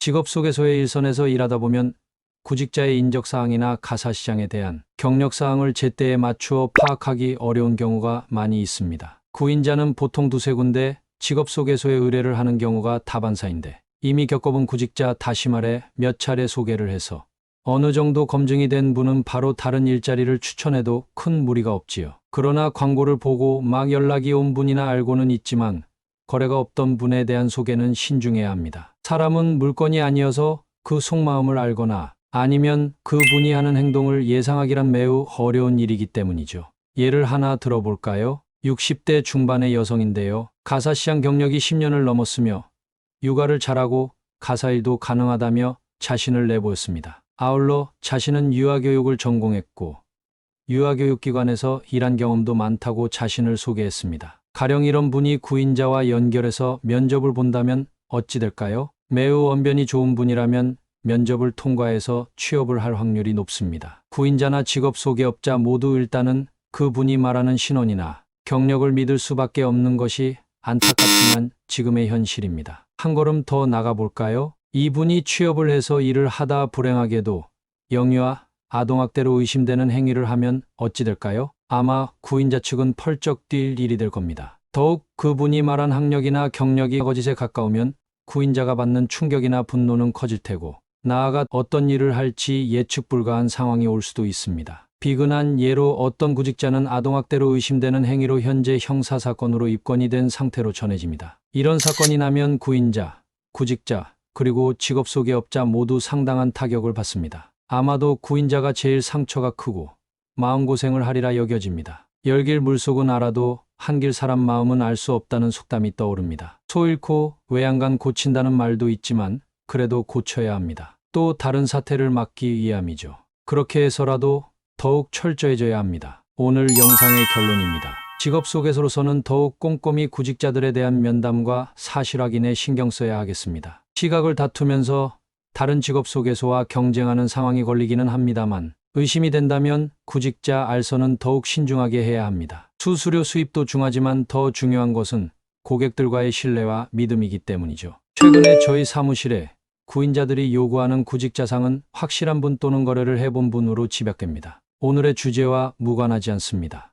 직업소개서의 일선에서 일하다 보면 구직자의 인적사항이나 가사시장에 대한 경력사항을 제때에 맞추어 파악하기 어려운 경우가 많이 있습니다. 구인자는 보통 두세 군데 직업 소개서에 의뢰를 하는 경우가 다반사인데 이미 겪어본 구직자 다시 말해 몇 차례 소개를 해서 어느 정도 검증이 된 분은 바로 다른 일자리를 추천해도 큰 무리가 없지요. 그러나 광고를 보고 막 연락이 온 분이나 알고는 있지만 거래가 없던 분에 대한 소개는 신중해야 합니다. 사람은 물건이 아니어서 그 속마음을 알거나 아니면 그 분이 하는 행동을 예상하기란 매우 어려운 일이기 때문이죠. 예를 하나 들어볼까요? 60대 중반의 여성인데요. 가사시장 경력이 10년을 넘었으며 육아를 잘하고 가사일도 가능하다며 자신을 내보였습니다. 아울러 자신은 유아교육을 전공했고 유아교육기관에서 일한 경험도 많다고 자신을 소개했습니다. 가령 이런 분이 구인자와 연결해서 면접을 본다면 어찌 될까요? 매우 언변이 좋은 분이라면 면접을 통과해서 취업을 할 확률이 높습니다. 구인자나 직업 소개업자 모두 일단은 그분이 말하는 신원이나 경력을 믿을 수밖에 없는 것이 안타깝지만 지금의 현실입니다. 한 걸음 더 나가볼까요? 이분이 취업을 해서 일을 하다 불행하게도 영유아, 아동학대로 의심되는 행위를 하면 어찌 될까요? 아마 구인자 측은 펄쩍 뛸 일이 될 겁니다. 더욱 그분이 말한 학력이나 경력이 거짓에 가까우면 구인자가 받는 충격이나 분노는 커질 테고 나아가 어떤 일을 할지 예측 불가한 상황이 올 수도 있습니다. 비근한 예로 어떤 구직자는 아동학대로 의심되는 행위로 현재 형사사건으로 입건이 된 상태로 전해집니다. 이런 사건이 나면 구인자, 구직자, 그리고 직업소개업자 모두 상당한 타격을 받습니다. 아마도 구인자가 제일 상처가 크고 마음고생을 하리라 여겨집니다. 열길 물속은 알아도 한길 사람 마음은 알 수 없다는 속담이 떠오릅니다. 소 잃고 외양간 고친다는 말도 있지만 그래도 고쳐야 합니다. 또 다른 사태를 막기 위함이죠. 그렇게 해서라도 더욱 철저해져야 합니다. 오늘 영상의 결론입니다. 직업 소개서로서는 더욱 꼼꼼히 구직자들에 대한 면담과 사실 확인에 신경 써야 하겠습니다. 시각을 다투면서 다른 직업 소개소와 경쟁하는 상황이 걸리기는 합니다만 의심이 된다면 구직자 알선은 더욱 신중하게 해야 합니다. 수수료 수입도 중하지만 더 중요한 것은 고객들과의 신뢰와 믿음이기 때문이죠. 최근에 저희 사무실에 구인자들이 요구하는 구직자상은 확실한 분 또는 거래를 해본 분으로 집약됩니다. 오늘의 주제와 무관하지 않습니다.